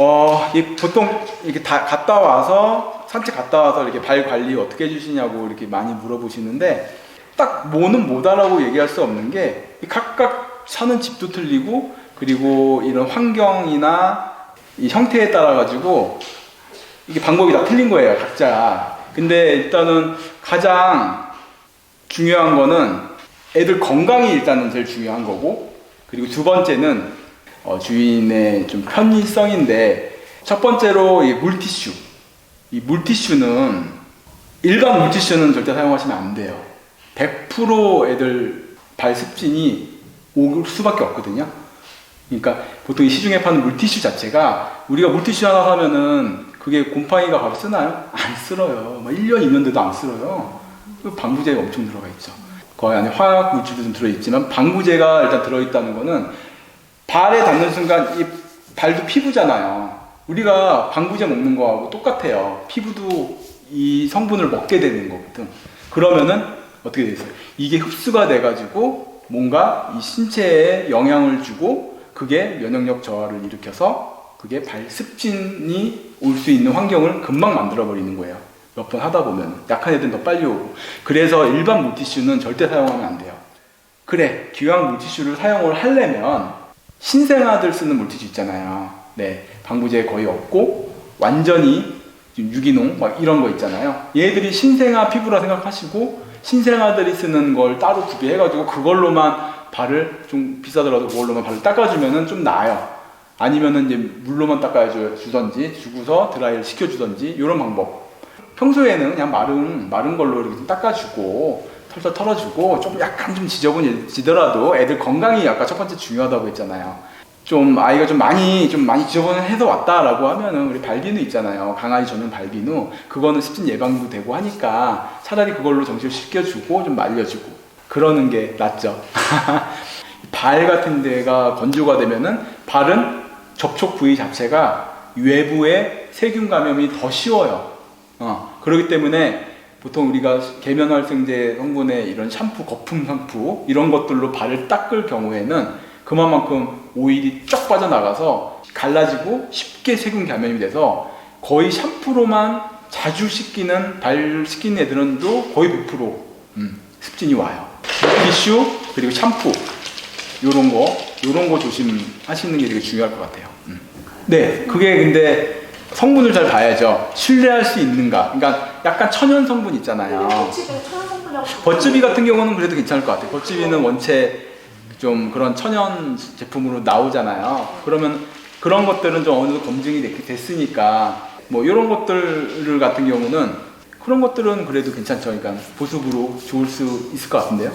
어, 이 보통 이렇게 다 갔다 와서 산책 갔다 와서 이렇게 발 관리 어떻게 해주시냐고 이렇게 많이 물어보시는데 딱 뭐는 뭐다라고 얘기할 수 없는 게이 각각 사는 집도 틀리고 그리고 이런 환경이나 이 형태에 따라 가지고 이게 방법이 다 틀린 거예요 각자. 근데 일단은 가장 중요한 거는 애들 건강이 일단은 제일 중요한 거고 그리고 두 번째는 어, 주인의 좀 편의성인데 첫 번째로 이 물티슈 이 물티슈는 일반 물티슈는 절대 사용하시면 안 돼요 100% 애들 발 습진이 올 수밖에 없거든요 그러니까 보통 이 시중에 파는 물티슈 자체가 우리가 물티슈 하나 사면은 그게 곰팡이가 바로 쓰나요? 안 쓸어요. 막 1년, 2년 돼도 안 쓸어요. 그 방부제가 엄청 들어가 있죠. 거기 안에 화학 물질도 좀 들어있지만 방부제가 일단 들어있다는 거는 발에 닿는 순간 이 발도 피부잖아요. 우리가 방부제 먹는 거하고 똑같아요. 피부도 이 성분을 먹게 되는 거거든. 그러면은 어떻게 되겠어요? 이게 흡수가 돼가지고 뭔가 이 신체에 영향을 주고 그게 면역력 저하를 일으켜서 그게 발 습진이 올 수 있는 환경을 금방 만들어 버리는 거예요. 몇 번 하다 보면 약한 애들은 더 빨리 오고 그래서 일반 물티슈는 절대 사용하면 안 돼요. 그래 기왕 물티슈를 사용을 하려면 신생아들 쓰는 물티슈 있잖아요. 네 방부제 거의 없고 완전히 유기농 막 이런 거 있잖아요. 얘들이 신생아 피부라 생각하시고 신생아들이 쓰는 걸 따로 구비해가지고 그걸로만 발을 좀 비싸더라도 그걸로만 발을 닦아주면은 좀 나아요. 아니면은 이제 물로만 닦아주던지 주고서 드라이를 시켜주던지 이런 방법. 평소에는 그냥 마른 마른 걸로 이렇게 좀 닦아주고 털털 털어주고 좀 약간 좀 지저분해지더라도 애들 건강이 아까 첫 번째 중요하다고 했잖아요. 좀 아이가 좀 많이 좀 많이 지저분해서 왔다라고 하면은 우리 발비누 있잖아요. 강아지 전용 발비누 그거는 습진 예방도 되고 하니까 차라리 그걸로 정식을 씻겨주고 좀 말려주고 그러는 게 낫죠. 발 같은 데가 건조가 되면은 발은 접촉 부위 자체가 외부의 세균 감염이 더 쉬워요. 어, 그렇기 때문에 보통 우리가 계면활성제 성분의 이런 샴푸, 거품 샴푸 이런 것들로 발을 닦을 경우에는 그만큼 오일이 쫙 빠져나가서 갈라지고 쉽게 세균 감염이 돼서 거의 샴푸로만 자주 씻기는 발 씻기는 애들은도 거의 100% 음, 습진이 와요. 티슈 그리고 샴푸 요런 거 요런 거 조심하시는 게 되게 중요할 것 같아요. 음. 네, 그게 근데 성분을 잘 봐야죠. 신뢰할 수 있는가. 그러니까 약간 천연 성분 있잖아요. 천연 성분이라고 버츠비 같은 경우는 그래도 괜찮을 것 같아요. 버츠비는 원체 좀 그런 천연 제품으로 나오잖아요. 그러면 그런 것들은 좀 어느 정도 검증이 됐- 됐으니까 뭐 이런 것들 같은 경우는 그런 것들은 그래도 괜찮죠. 그러니까 보습으로 좋을 수 있을 것 같은데요.